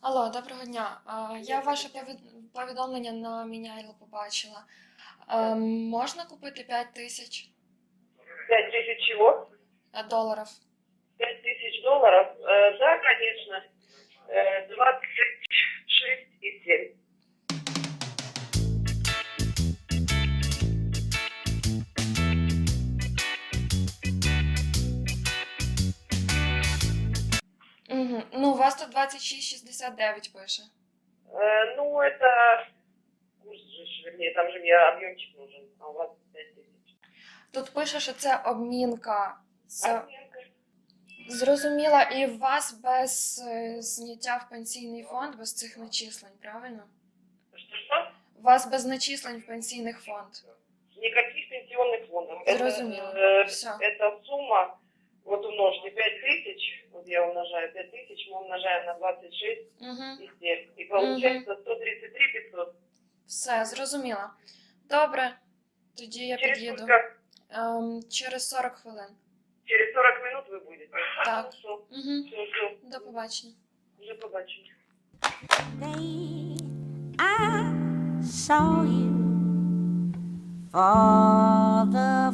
Алло, доброго дня. А, Я ваше повід- повідомлення на Міняйло побачила. А, Можна купити 5 тисяч Пять тысяч чего? е, доларів? Пять тысяч долларов? Э, да, конечно. вас тут 26,69 пише. Э, ну, это курс же, ж, вернее, там же мне объемчик нужен, а у вас 5 тысяч. Тут пише, що це обмінка. Це Обменка. зрозуміла, і у вас без е, зняття в пенсійний фонд, без цих начислень, правильно? Что-что? У вас без начислень в пенсійний фонд. Никаких пенсионных фондов. Зрозумела. Это, э, Всё. эта сумма, вот умножьте 5 тысяч, вот я умножаю 5 тысяч, мы умножаем на 26 Угу. и 7. И получается 133 500. Все, зрозуміла. Добре, тоді я Через під'їду. сколько? Ем, через 40 хвилин. Через 40 минут вы будете? Так. Хорошо. Угу. Все, все. До побачення. Уже побачення. day I saw you for the